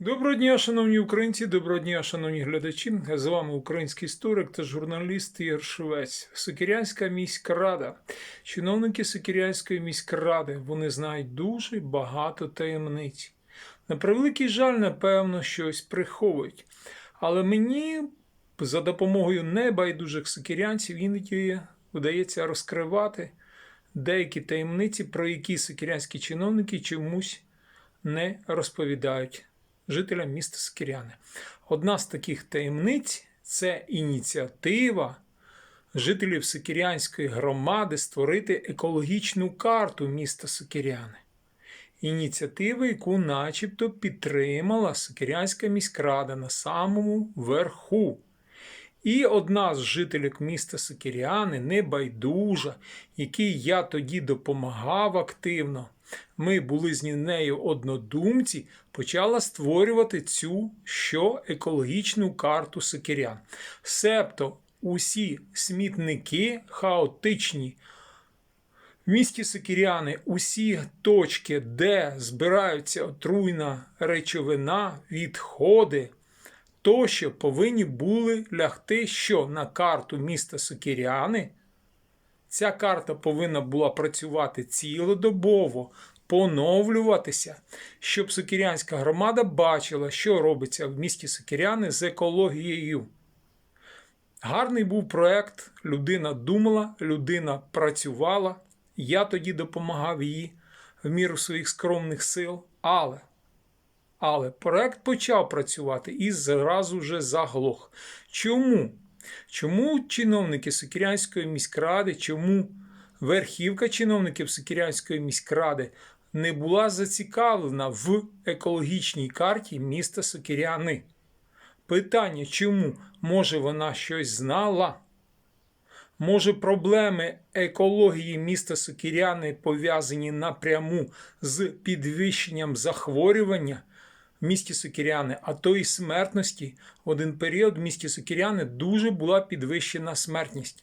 Доброго дня, шановні українці, доброго дня, шановні глядачі. З вами український історик та журналіст Ігор Швець. Сокирянська міська рада. Чиновники Сокирянської міськради вони знають дуже багато таємниць. На превеликий жаль, напевно, щось приховують. Але мені за допомогою небайдужих сокирянців іноді вдається розкривати деякі таємниці, про які сокирянські чиновники чомусь не розповідають жителям міста Скіряни. Одна з таких таємниць це ініціатива жителів Сокирянської громади створити екологічну карту міста Сокиряни. Ініціатива, яку начебто підтримала Сокирянська міськрада на самому верху. І одна з жителів міста Сокиряни, небайдужа, якій я тоді допомагав активно, ми були з нею однодумці, почала створювати цю що екологічну карту Сокирян. Себто усі смітники хаотичні. Місті Сокиряни усі точки, де збираються отруйна речовина, відходи, тощо повинні були лягти що на карту міста Сокиряни. Ця карта повинна була працювати цілодобово, поновлюватися, щоб Сокирянська громада бачила, що робиться в місті Сокиряни з екологією. Гарний був проект, людина думала, людина працювала. Я тоді допомагав їй в міру своїх скромних сил, але. Але проект почав працювати і зразу же заглох. Чому? Чому чиновники Сокирянської міськради, чому верхівка чиновників Сокирянської міськради не була зацікавлена в екологічній карті міста Сокиряни? Питання, чому? Може, вона щось знала? Може, проблеми екології міста Сокиряни пов'язані напряму з підвищенням захворювання місті Сокиряни, а то і смертності. В один період в місті Сокиряни дуже була підвищена смертність.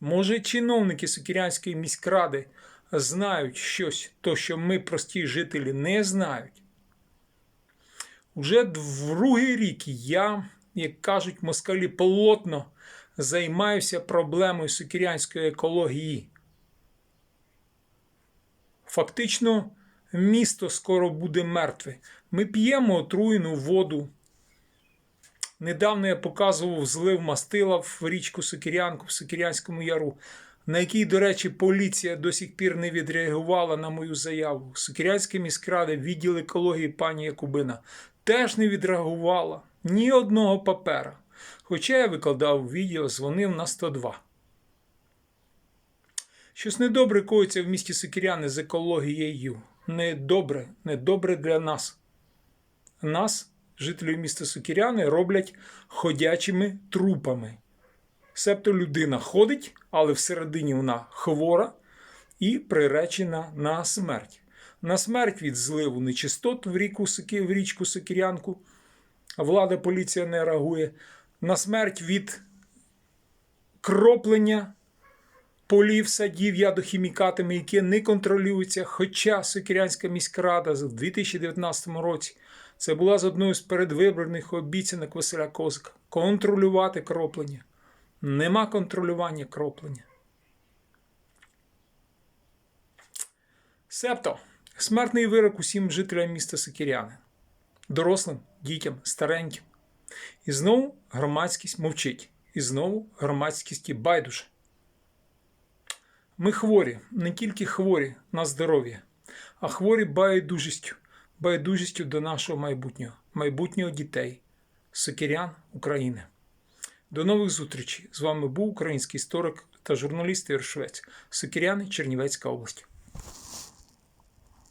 Може, чиновники Сокирянської міськради знають щось, то що ми, прості жителі, не знають. Уже другий рік я, як кажуть москалі, плотно займаюся проблемою сокирянської екології. Фактично, місто скоро буде мертве. Ми п'ємо отруєну воду. Недавно я показував злив мастила в річку Сокирянку в Сокирянському яру, на якій, до речі, поліція до сих пір не відреагувала на мою заяву. Сокирянська міськрада, відділ екології пані Якубина, теж не відреагувала ні одного папера. Хоча я викладав відео, дзвонив на 102. Щось недобре коїться в місті Сокиряни з екологією. Недобре, недобре для нас. Нас, жителів міста Сокиряни, роблять ходячими трупами. Себто людина ходить, але всередині вона хвора і приречена на смерть. На смерть від зливу нечистот в ріку в річку Сокирянку. Влада поліція не реагує. На смерть від кроплення полів садів ядохімікатами, які не контролюються. Хоча Сокирянська міськрада в 2019 році це була з одною з передвиборних обіцянок Василя Козика контролювати кроплення. Нема контролювання кроплення. Себто смертний вирок усім жителям міста Сокиряни, дорослим, дітям, стареньким. І знову громадськість мовчить. І знову громадськість байдуже. Ми хворі, не тільки хворі на здоров'я, а хворі байдужістю, байдужістю до нашого майбутнього, майбутнього дітей, сокирян України. До нових зустрічей! З вами був український історик та журналіст Ігор Швець, Сокиряни, Чернівецька область.